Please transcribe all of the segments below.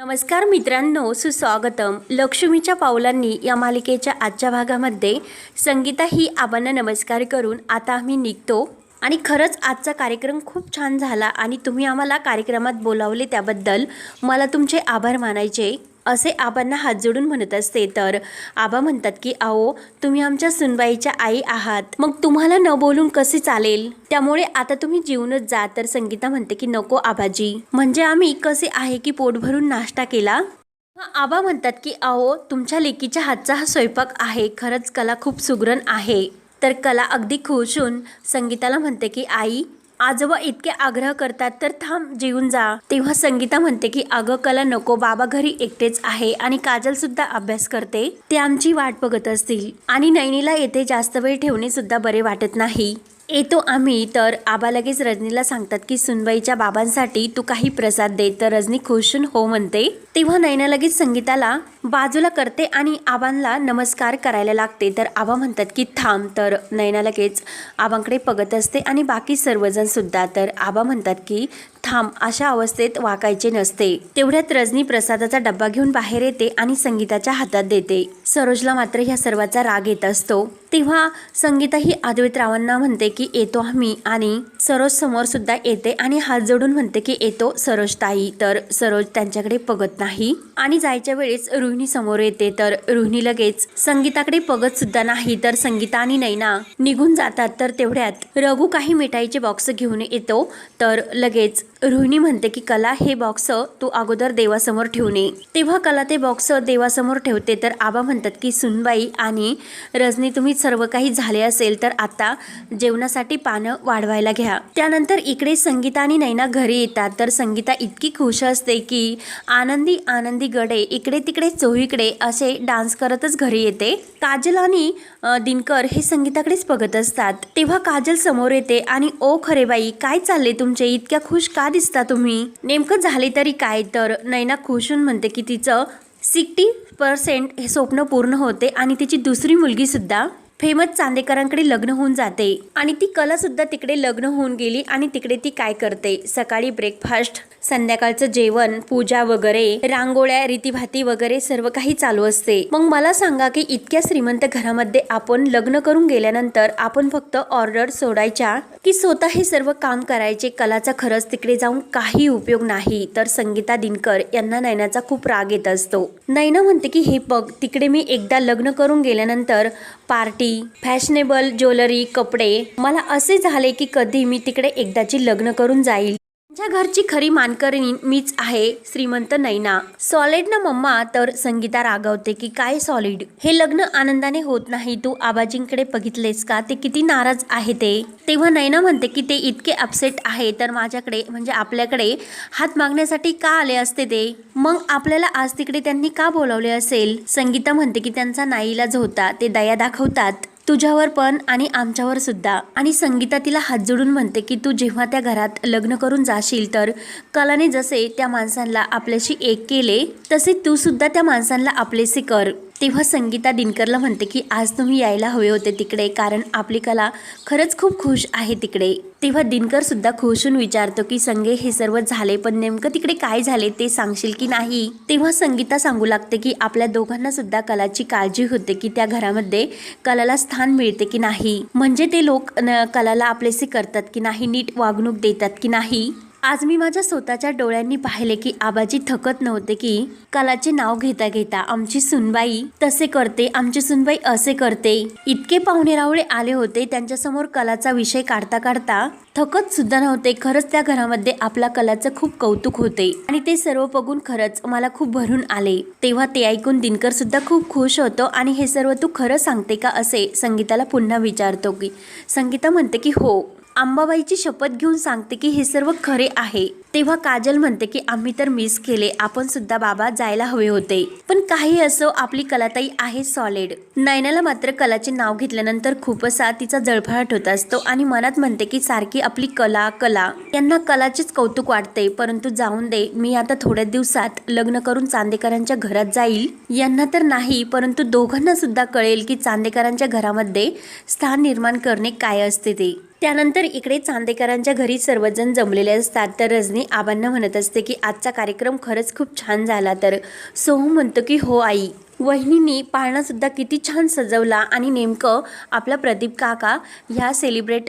नमस्कार मित्रांनो सुस्वागतम. लक्ष्मीच्या पावलांनी या मालिकेच्या आजच्या भागामध्ये संगीता ही आबांना नमस्कार करून आता आम्ही निघतो. आणि खरंच आजचा कार्यक्रम खूप छान झाला आणि तुम्ही आम्हाला कार्यक्रमात बोलावले त्याबद्दल मला तुमचे आभार मानायचे. असे आबांना हात जोडून म्हणत असते तर आबा म्हणतात की अहो तुम्ही आमच्या सुनबाईच्या आई आहात. मग तुम्हाला न बोलून कसे चालेल? त्यामुळे आता तुम्ही जीवनच जा. तर संगीता म्हणते की नको आबाजी. म्हणजे आम्ही कसे आहे की पोट भरून नाश्ता केला? आबा म्हणतात की अहो तुमच्या लेकीच्या हातचा हा स्वयंपाक आहे. खरंच कला खूप सुगरण आहे. तर कला अगदी खुश होऊन संगीताला म्हणते की आई आजोबा इतके आग्रह करतात तर थांब जेवून जा. तेव्हा संगीता म्हणते की अगं कला नको बाबा घरी एकटेच आहे आणि काजल सुद्धा अभ्यास करते ते आमची वाट बघत असतील आणि नैनीला येथे जास्त वेळ ठेवणे सुद्धा बरे वाटत नाही. येतो आम्ही तर. आबा लगेच रजनीला सांगतात की सुनबाईच्या बाबांसाठी तू काही प्रसाद दे. तर रजनी खुशून हो म्हणते तेव्हा नयना लगेच संगीताला बाजूला करते आणि आबांना नमस्कार करायला लागते. तर आबा म्हणतात की थांब. तर नयना लगेच आबांकडे बघत असते आणि बाकी सर्वजणसुद्धा तर आबा म्हणतात की थांब. अशा अवस्थेत वाकायचे नसते. तेवढ्यात रजनी प्रसादाचा डब्बा घेऊन बाहेर येते आणि संगीताच्या हातात देते. सरोजला मात्र ह्या सर्वाचा राग येत असतो. तेव्हा संगीता ही रावांना म्हणते की येतो आम्ही. आणि सरोज समोर सुद्धा येते आणि हात जोडून म्हणते की येतो सरोज ताई तर सरोज त्यांच्याकडे बघत नाही. आणि जायच्या वेळेस रोहिणी समोर येते. तर रोहिणी लगेच संगीताकडे बघत सुद्धा नाही तर संगीता आणि नैना निघून जातात. तर तेवढ्यात रघु काही मिठाईचे बॉक्स घेऊन येतो. तर लगेच रोहिणी म्हणते की कला हे बॉक्स तू अगोदर देवासमोर ठेवून ये. तेव्हा कला ते बॉक्स देवासमोर ठेवते. तर आबा म्हणतात की सुनबाई आणि रजनी तुम्ही सर्व काही झाले असेल तर आता जेवणासाठी पानं वाढवायला घ्या. त्यानंतर इकडे संगीता आणि नैना घरी येतात. तर संगीता इतकी खुश असते की आनंदी आनंदी गडे इकडे तिकडे चोहीकडे असे डान्स करतच घरी येते. काजल आणि दिनकर हे संगीताकडेच बघत असतात. तेव्हा काजल समोर येते आणि ओ खरे बाई काय चालले तुमचे? इतक्या खुश का दिसता तुम्ही? नेमकं झाले तरी काय तर नैना खुशून म्हणते की तिचं सिक्स्टी पर्सेंट हे स्वप्न पूर्ण होते आणि तिची दुसरी मुलगीसुद्धा फेमस चांदेकरांकडे लग्न होऊन जाते आणि ती कला सुद्धा तिकडे लग्न होऊन गेली आणि तिकडे ती काय करते? सकाळी ब्रेकफास्ट संध्याकाळचं जेवण पूजा वगैरे रांगोळ्या रीतीभाती वगैरे सर्व काही चालू असते. मग मला सांगा की इतक्या श्रीमंत घरामध्ये आपण लग्न करून गेल्यानंतर आपण फक्त ऑर्डर सोडायच्या? की स्वतः हे सर्व काम करायचे कलाचा खरंच तिकडे जाऊन काही उपयोग नाही? तर संगीता दिनकर यांना नैनाचा खूप राग येत असतो. नैना म्हणते की हे बघ तिकडे मी एकदा लग्न करून गेल्यानंतर पार्टी फॅशनेबल ज्वेलरी कपडे. मला असे झाले की कधी मी तिकडे एकदाची लग्न करून जाईल. माझ्या घरची खरी मानकरी मीच आहे श्रीमंत नैना. सॉलिड ना मम्मा? तर संगीता रागवते की काय सॉलिड? हे लग्न आनंदाने होत नाही. तू आबाजींकडे बघितलेस का? ते किती नाराज आहे ते. तेव्हा नैना म्हणते की ते इतके अपसेट आहे तर माझ्याकडे म्हणजे आपल्याकडे हात मागण्यासाठी का आले असते ते? मग आपल्याला आज तिकडे त्यांनी का बोलावले असेल? संगीता म्हणते की त्यांचा नाईलाज होता. ते दया दाखवतात. तुझ्यावर पण आणि आमच्यावर सुद्धा. आणि संगीता तिला हात जोडून म्हणते की तू जेव्हा त्या घरात लग्न करून जाशील तर कलाने जसे त्या माणसांना आपल्याशी एक केले तसे तू सुद्धा त्या माणसांना आपलेसे कर. तेव्हा संगीता दिनकरला म्हणते की आज तुम्ही यायला हवे होते तिकडे कारण आपली कला खरंच खूप खुश आहे तिकडे. तेव्हा दिनकर सुद्धा खुशून विचारतो की संगे हे सर्व झाले पण नेमकं तिकडे काय झाले ते सांगशील की नाही? तेव्हा संगीता सांगू लागते की आपल्या दोघांना सुद्धा कलाची काळजी होते की त्या घरामध्ये कलाला स्थान मिळते की नाही? म्हणजे ते लोक न- कलाला आपलेसे करतात की नाही? नीट वागणूक देतात की नाही? आज मी माझ्या स्वतःच्या डोळ्यांनी पाहिले की आबाजी थकत नव्हते की कलाचे नाव घेता घेता आमची सुनबाई तसे करते आमची सुनबाई असे करते. इतके पाहुणे रावळे आले होते त्यांच्यासमोर कलाचा विषय काढता काढता थकत सुद्धा नव्हते. खरंच त्या घरामध्ये आपला कलाचं खूप कौतुक होते आणि ते सर्व बघून खरंच मला खूप भरून आले. तेव्हा ते ऐकून दिनकर सुद्धा खूप खुश होतो आणि हे सर्व तू खरं सांगते का असे संगीताला पुन्हा विचारतो की संगीता म्हणते की हो. अंबाबाईची शपथ घेऊन सांगते की हे सर्व खरे आहे. तेव्हा काजल म्हणते की आम्ही तर मिस केले. आपण सुद्धा बाबा जायला हवे होते. पण काही असो आपली कलाताई आहे सॉलिड नयनाला मात्र कलाचे नाव घेतल्यानंतर खूप असा तिचा जळफळाट होत असतो आणि मनात म्हणते की सारखी आपली कला कला. यांना कलाचेच कौतुक वाटते. परंतु जाऊन दे मी आता थोड्या दिवसात लग्न करून चांदेकरांच्या घरात जाईल. यांना तर नाही परंतु दोघांना सुद्धा कळेल की चांदेकरांच्या घरामध्ये स्थान निर्माण करणे काय असते ते. त्यानंतर इकडे चांदेकरांच्या घरी सर्वजण जमलेले असतात. तर रजनी आबांना म्हणत असते की आजचा कार्यक्रम खरंच खूप छान झाला. तर सोहू म्हणतो की हो आई. वहिनींनी पाळणासुद्धा किती छान सजवला आणि नेमकं आपला प्रदीप काका ह्या सेलिब्रेट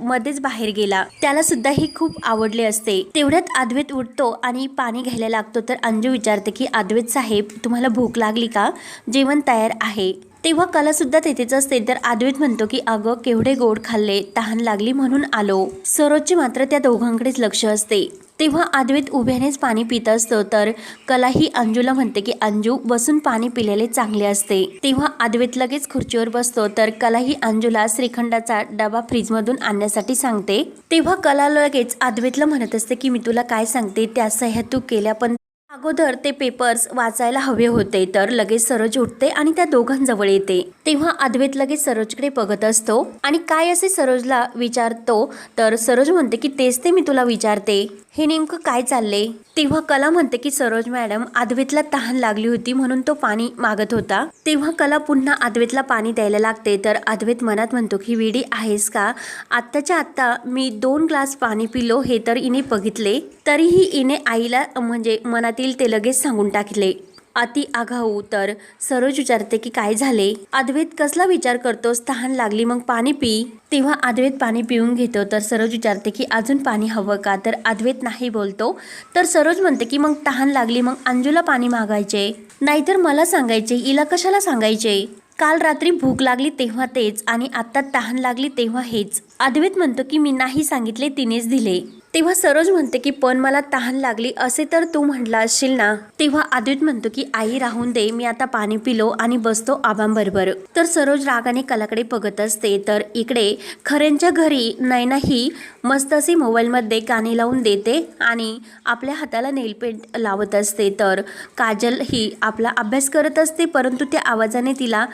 मध्येच बाहेर गेला. त्याला सुद्धा हे खूप आवडले असते. तेवढ्यात अद्वैत उठतो आणि पाणी घ्यायला लागतो. तर अंजू विचारते की अद्वैत साहेब तुम्हाला भूक लागली का? जेवण तयार आहे. तेव्हा कलासुद्धा तेथेच असते. तर अद्वैत म्हणतो की अगं केवढे गोड खाल्ले तहान लागली म्हणून आलो. सरोजचे मात्र त्या दोघांकडेच लक्ष असते. तेव्हा अद्वैत उभ्यानेच पाणी पित असतो तर कला ही अंजूला म्हणते की अंजू बसून पाणी पिलेले चांगले असते. तेव्हा अद्वैत लगेच खुर्चीवर बसतो तर कला ही अंजूला श्रीखंडाचा डबा फ्रीजमधून आणण्यासाठी सांगते. तेव्हा कला लगेच अद्वैतला म्हणत असते की मी तुला काय सांगते त्या सह्या तू केल्या पण अगोदर ते पेपर्स वाचायला हवे होते तर लगेच सरोज उठते आणि त्या दोघांजवळ येते. तेव्हा अद्वैत लगेच सरोजकडे बघत असतो. आणि काय असे सरोजला विचारतो? तर सरोज म्हणते की तेच ते मी तुला विचारते. हे नेमकं काय चालले तेव्हा कला म्हणते की सरोज मॅडम अद्वैतला तहान लागली होती म्हणून तो पाणी मागत होता. तेव्हा कला पुन्हा अद्वैतला पाणी द्यायला लागते. तर अद्वैत मनात म्हणतो की विडी आहेस का? आत्ताच्या आत्ता मी दोन ग्लास पाणी पिलो हे तर इने बघितले. तरीही इने आईला म्हणजे मनातील ते लगेच सांगून टाकले. अति आघाऊ. तर सरोज विचारते की काय झाले? अद्वैत कसला विचार करतोस? तहान लागली मग पाणी पी. तेव्हा अद्वैत पाणी पिऊन घेतो. तर सरोज विचारते की अजून पाणी हवं का? तर अद्वैत नाही बोलतो. तर सरोज म्हणते की मग तहान लागली मग अंजूला पाणी मागायचे. नाहीतर मला सांगायचे हिला कशाला सांगायचे? काल रात्री भूक लागली तेव्हा तेच आणि आत्ता तहान लागली तेव्हा हेच. अद्वैत म्हणतो की मी नाही सांगितले तिनेच दिले. तेव्हा सरोज म्हणते की पण मला तहान लागली असे तर तू म्हटला असशील ना? तेव्हा आदित म्हणतो की आई राहून दे मी आता पाणी पिलो आणि बसतो आबांबरोबर. तर सरोज रागाने कलाकडे बघत असते. तर इकडे खऱ्यांच्या घरी नैना ही मस्त असे मोबाईलमध्ये गाणी लावून देते आणि आपल्या हाताला नेलपेंट लावत असते. तर काजल ही आपला अभ्यास करत असते परंतु त्या आवाजाने तिला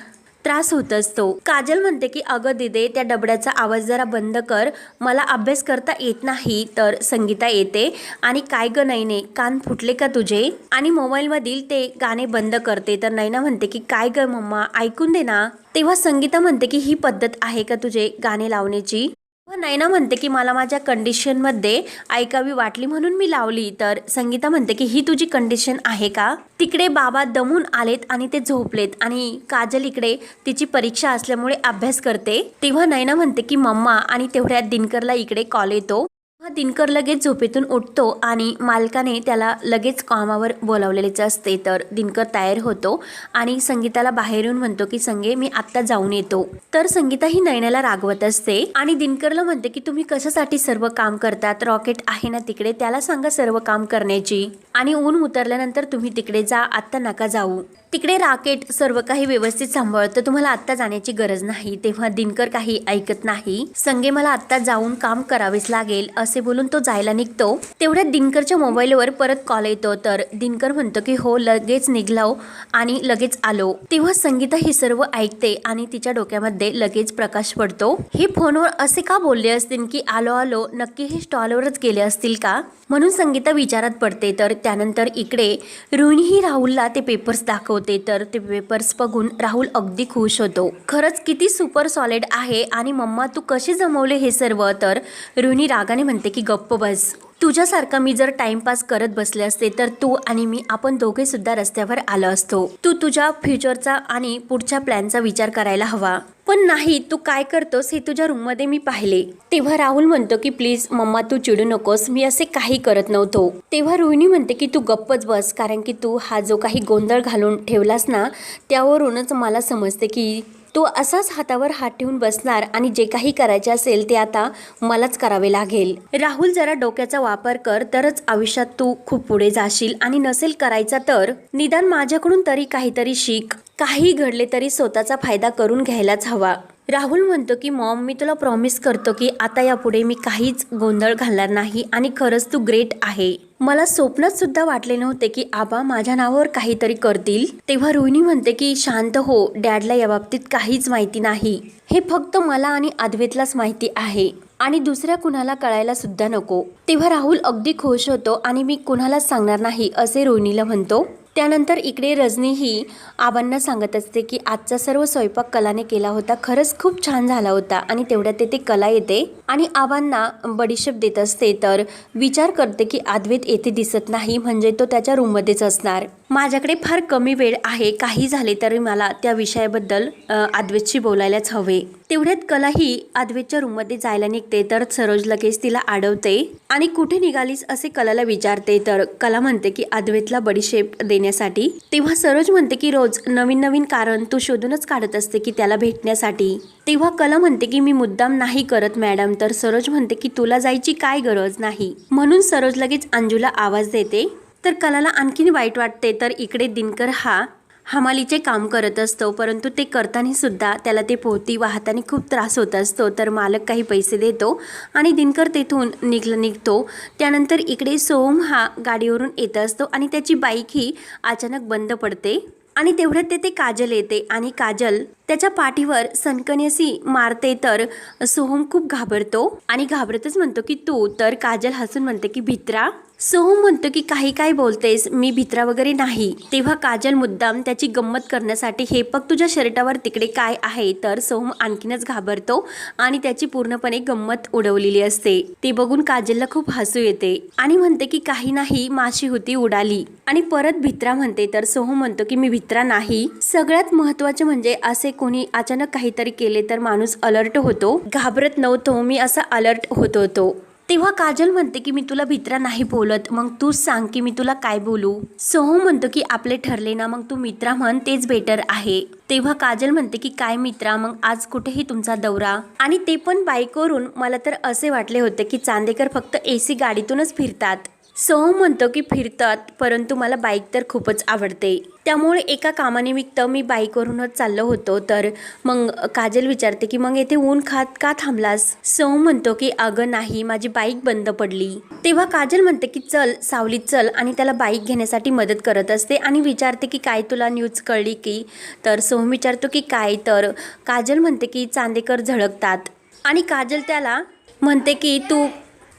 त्रास होत असतो. काजल म्हणते की अगं दिदे त्या डबड्याचा आवाज जरा बंद कर. मला अभ्यास करता येत नाही तर संगीता येते. आणि काय ग नैने कान फुटले का तुझे? आणि मोबाईलमधील ते गाणे बंद करते. तर नैना म्हणते की काय ग मम्मा ऐकून दे ना. तेव्हा संगीता म्हणते की ही पद्धत आहे का तुझे गाणे लावण्याची? हो, व नैना म्हणते की मला माझ्या कंडिशनमध्ये ऐकावी वाटली म्हणून मी लावली. तर संगीता म्हणते की ही तुझी कंडिशन आहे का? तिकडे बाबा दमून आलेत आणि ते झोपलेत आणि काजल इकडे तिची परीक्षा असल्यामुळे अभ्यास करते. तेव्हा नैना म्हणते की मम्मा आणि तेवढ्यात दिनकरला इकडे कॉल येतो. दिनकर लगेच झोपेतून उठतो आणि मालकाने त्याला लगेच कामावर बोलावलेलेच असते तर दिनकर तयार होतो आणि संगीताला बाहेरून म्हणतो की संगे मी आत्ता जाऊन येतो. तर संगीता ही नयनाला रागवत असते आणि दिनकरला म्हणते की तुम्ही कशासाठी सर्व काम करतात? रॉकेट आहे ना तिकडे? त्याला सांगा सर्व काम करण्याची. आणि ऊन उतरल्यानंतर तुम्ही तिकडे जा आत्ता नका जाऊ. तिकडे राकेट सर्व काही व्यवस्थित सांभाळतं. तुम्हाला आत्ता जाण्याची गरज नाही. तेव्हा दिनकर काही ऐकत नाही. संगे मला आत्ता जाऊन काम करावेच लागेल असे बोलून तो जायला निघतो. तेवढ्यात दिनकरच्या मोबाईलवर परत कॉल येतो. तर दिनकर म्हणतो की हो लगेच निघलाव आणि लगेच आलो. तेव्हा संगीता ही सर्व ऐकते आणि तिच्या डोक्यामध्ये लगेच प्रकाश पडतो. हे फोनवर असे का बोलले असतील की आलो आलो नक्की हे स्टॉलवरच गेले असतील का? म्हणून संगीता विचारात पडते. तर त्यानंतर इकडे रोहिणी ही राहुलला ते पेपर्स दाखवते तर ते पेपर्स बघून राहुल अगदी खुश होतो. खरंच किती सुपर सॉलिड आहे आणि मम्मा तू कसे जमवले हे सर्व? तर रोहिणी रागाने म्हणते की गप्प बस. तुझ्यासारखा मी जर टाइमपास करत बसले असते तर तू आणि मी आपण दोघे सुद्धा रस्त्यावर आलो असतो. तू तुझ्या फ्युचरचा आणि पुढच्या प्लॅनचा विचार करायला हवा. पण नाही तू काय करतोस हे तुझ्या रूममध्ये मी पाहिले. तेव्हा राहुल म्हणतो की प्लीज मम्मा तू चिडू नकोस. मी असे काही करत नव्हतो. तेव्हा रोहिणी म्हणते की तू गप्पच बस कारण की तू हा जो काही गोंधळ घालून ठेवलास ना त्यावरूनच मला समजते की तो असाच हातावर हात ठेवून बसणार आणि जे काही करायचे असेल ते आता मलाच करावे लागेल. राहुल जरा डोक्याचा वापर कर तरच आयुष्यात तू खूप पुढे जाशील. आणि नसेल करायचा तर निदान माझ्याकडून तरी काहीतरी शिक. काही घडले तरी स्वतःचा फायदा करून घ्यायलाच हवा. राहुल म्हणतो की मॉम मी तुला प्रॉमिस करतो की आता यापुढे मी काहीच गोंधळ घालणार नाही आणि खरंच तू ग्रेट आहे. मला स्वप्नात सुद्धा वाटले नव्हते की आबा माझ्या नावावर काहीतरी करतील. तेव्हा रोहिणी म्हणते की शांत हो डॅडला या बाबतीत काहीच माहिती नाही. हे फक्त मला आणि अद्वेतलाच माहिती आहे. आणि दुसऱ्या कुणाला कळायला सुद्धा नको. तेव्हा राहुल अगदी खुश होतो आणि मी कुणालाच सांगणार नाही असे रोहिणीला म्हणतो. त्यानंतर इकडे रजनी ही आबांना सांगत असते की आजचा सर्व स्वयंपाक कलाने केला होता. खरंच खूप छान झाला होता. आणि तेवढ्यात ते कला येते. आणि आबांना बडीशेप देत असते तर विचार करते की अद्वैत येथे दिसत नाही म्हणजे तो त्याच्या रूममध्येच असणार. माझ्याकडे फार कमी वेळ आहे. काही झाले तरी मला त्या विषयाबद्दल अ, अद्वैतशी बोलायलाच हवे. तेवढ्यात कला ही अद्वेतच्या रूममध्ये जायला निघते तर सरोज लगेच तिला अडवते आणि कुठे निघालीस असे कलाला विचारते. तर कला म्हणते की अद्वेतला बडीशेप देण्यासाठी. तेव्हा सरोज म्हणते की रोज नवीन नवीन कारण तू शोधूनच काढत असते की त्याला भेटण्यासाठी. तेव्हा कला म्हणते की मी मुद्दाम नाही करत मॅडम. तर सरोज म्हणते की तुला जायची काय गरज नाही. म्हणून सरोज लगेच अंजूला आवाज देते. तर कलाला आणखीन वाईट वाटते. तर इकडे दिनकर हा हमालीचे काम करत असतो परंतु ते करताना सुद्धा त्याला ते पोहती वाहताना खूप त्रास होत असतो. तर मालक काही पैसे देतो आणि दिनकर तेथून निघ निघतो. त्यानंतर इकडे सोहम हा गाडीवरून येत असतो आणि त्याची बाईक ही अचानक बंद पडते आणि तेवढ्यात ते ते काजल येते आणि काजल त्याच्या पाठीवर सनकन्यासी मारते तर सोहम खूप घाबरतो आणि घाबरतच म्हणतो की तू तर काजल हसून म्हणते की भित्रा सोहम म्हणतो की काही काय बोलतेस मी भित्रा वगैरे नाही. तेव्हा काजल मुद्दाम त्याची गंमत करण्यासाठी हे पग तुझ्या शर्टावर तिकडे काय आहे? तर सोहम आणखीनच घाबरतो आणि त्याची पूर्णपणे गंमत उडवलेली असते. ते बघून काजलला खूप हसू येते आणि म्हणते की काही नाही माशी होती उडाली. आणि परत भित्रा म्हणते तर सोहम म्हणतो की मी भित्रा नाही. सगळ्यात महत्त्वाचे म्हणजे असे कोणी अचानक काहीतरी केले तर माणूस अलर्ट होतो. घाबरत नव्हतो मी असा अलर्ट होत होतो. तेव्हा काजल म्हणते की मी तुला भित्रा नाही बोलत. मग तूच सांग की मी तुला काय बोलू? सोहम म्हणतो की आपले ठरले ना मग तू मित्रा म्हण तेच बेटर आहे. तेव्हा काजल म्हणते की काय मित्रा मग आज कुठेही तुमचा दौरा. आणि ते पण बाईकवरून मला तर असे वाटले होते की चांदेकर फक्त एसी गाडीतूनच फिरतात. सोहम म्हणतो की फिरतात परंतु मला बाईक तर खूपच आवडते. त्यामुळे एका कामानिमित्त मी बाईकवरूनच चाललो होतो तर मग काजल विचारते की मग येथे ऊन खात का थांबलास? सोहम म्हणतो की अगं नाही माझी बाईक बंद पडली. तेव्हा काजल म्हणते की चल सावलीत चल आणि त्याला बाईक घेण्यासाठी मदत करत असते आणि विचारते की काय तुला न्यूज कळली की? तर सोहम विचारतो की काय? तर काजल म्हणते की चांदेकर झळकतात. आणि काजल त्याला म्हणते की तू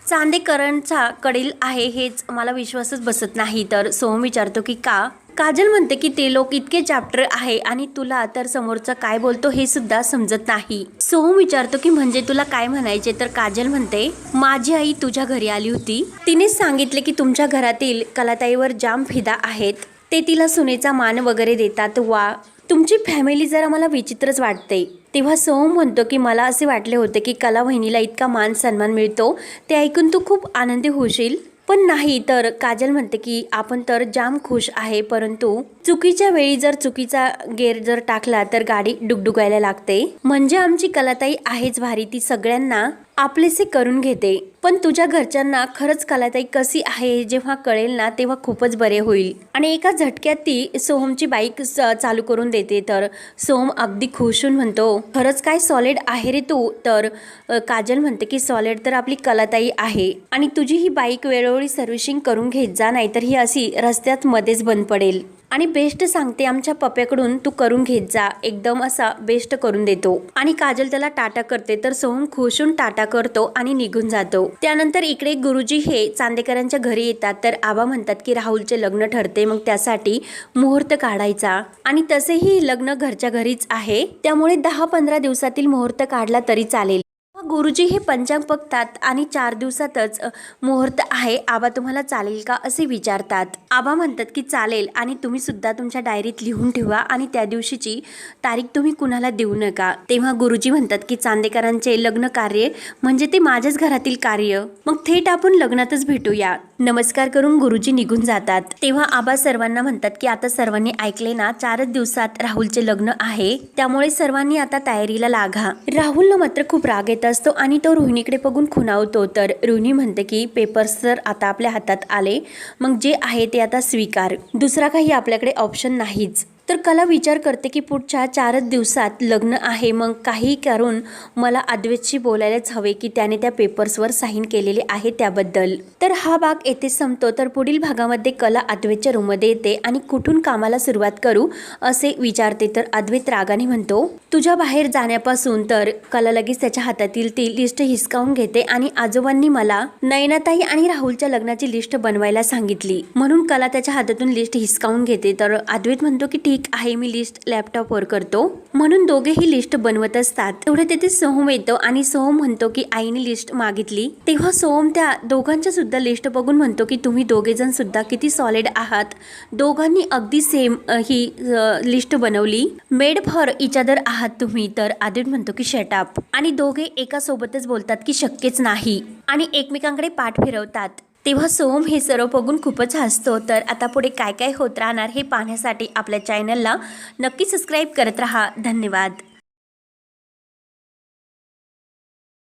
चांदेकरणचा कडील आहे हेच मला विश्वासच बसत नाही. तर सोहम विचारतो की का? काजल म्हणते की ते लोक इतके चॅप्टर आहे आणि तुला तर समोरचा काय बोलतो हे सुद्धा समजत नाही. सोहम विचारतो की म्हणजे तुला काय म्हणायचे? तर काजल म्हणते माझी आई तुझ्या घरी आली होती. तिनेच सांगितले की तुमच्या घरातील कलाताईवर जाम फिदा आहेत. ते तिला सुनेचा मान वगैरे देतात. वा तुमची फॅमिली जरा मला विचित्रच वाटते तेव्हा सोहम म्हणतो की मला असे वाटले होते की कला वहिनीला इतका मान सन्मान मिळतो ते ऐकून तू खूप आनंदी होशील. पण नाही तर काजल म्हणते की आपण तर जाम खुश आहे परंतु चुकीच्या वेळी जर चुकीचा गेअर जर टाकला तर गाडी डुगडुगायला लागते. म्हणजे आमची कलाताई आहेच भारी ती सगळ्यांना आपलेसे करून घेते. पण तुझ्या घरच्यांना खरंच कलाताई कशी आहे जेव्हा कळेल ना तेव्हा खूपच बरे होईल. आणि एका झटक्यात ती सोहमची बाईक स- चालू करून देते. तर सोहम अगदी खुश होऊन म्हणतो खरंच काय सॉलिड आहे रे तू? तर काजल म्हणते की सॉलिड तर आपली कलाताई आहे. आणि तुझी ही बाईक वेळोवेळी सर्व्हिसिंग करून घेत जा नाहीतर ही अशी रस्त्यात मध्येच बंद पडेल. आणि बेस्ट सांगते आमच्या पप्याकडून तू करून घेत जा. एकदम असा बेस्ट करून देतो. आणि काजल त्याला टाटा करते तर सोहम खुशून टाटा करतो आणि निघून जातो. त्यानंतर इकडे गुरुजी हे चांदेकरांच्या घरी येतात तर आबा म्हणतात की राहुलचे लग्न ठरते मग त्यासाठी मुहूर्त काढायचा. आणि तसेही लग्न घरच्या घरीच आहे त्यामुळे दहा पंधरा दिवसातील मुहूर्त काढला तरी चालेल. गुरुजी हे पंचांग बघतात आणि चार दिवसातच मुहूर्त आहे. आबा तुम्हाला चालेल का? असे विचारतात. आबा म्हणतात की चालेल आणि तुम्ही सुद्धा तुमच्या डायरीत लिहून ठेवा आणि त्या दिवशीची तारीख तुम्ही कुणाला देऊ नका. तेव्हा गुरुजी म्हणतात की चांदेकरांचे लग्न कार्य म्हणजे ते माझ्याच घरातील कार्य. मग थेट आपण लग्नातच भेटूया. नमस्कार करून गुरुजी निघून जातात. तेव्हा आबा सर्वांना म्हणतात की आता सर्वांनी ऐकले ना चारच दिवसात राहुलचे लग्न आहे. त्यामुळे सर्वांनी आता तयारीला लागा. राहुलला मात्र खूप राग येतात असतो आणि तो रोहिणीकडे बघून खुणावतो. तर रोहिणी म्हणते की पेपर्स तर आता आपल्या हातात आले. मग जे आहे ते आता स्वीकार. दुसरा काही आपल्याकडे ऑप्शन नाहीच. तर कला विचार करते की पुढच्या चारच दिवसात लग्न आहे. मग काही करून मला अद्वैतशी बोलायलाच हवे की त्याने त्या पेपर्सवर साईन केलेले आहे त्याबद्दल. तर हा भाग येथे संपतो. तर पुढील भागामध्ये कला अद्वैतच्या रूममध्ये येते आणि कुठून कामाला सुरुवात करू असे विचारते. तर अद्वैत रागाने म्हणतो तुझ्या बाहेर जाण्यापासून तर कला लगेच त्याच्या हातातील ती लिस्ट हिसकावून घेते आणि आजोबांनी मला नयनाताई आणि राहुलच्या लग्नाची लिस्ट बनवायला सांगितली. म्हणून कला त्याच्या हातातून लिस्ट हिसकावून घेते. तर अद्वैत म्हणतो की ठीक आहे मी लिस्ट लॅपटॉपवर करतो. म्हणून दोघे ही लिस्ट बनवत असतात. तेवढे तिथे सोहम येतो आणि सोहम म्हणतो की आईने लिस्ट मागितली. तेव्हा सोहम त्या दोघांच्या सुद्धा लिस्ट बघून म्हणतो की तुम्ही दोघेजण सुद्धा किती सॉलिड आहात. दोघांनी अगदी सेम ही लिस्ट बनवली. मेड फॉर इच अदर आहात तुम्ही. तर आदित म्हणतो की शटअप आणि दोघे एका सोबतच बोलतात की शक्यच नाही. आणि एकमेकांकडे पाठ फिरवतात. तेव्हा सोम हे सर्व बघून खूपच हसतो. तर आता पुढे काय काय होत राहणार हे पाहण्यासाठी आपल्या चॅनलला नक्की सबस्क्राईब करत राहा. धन्यवाद.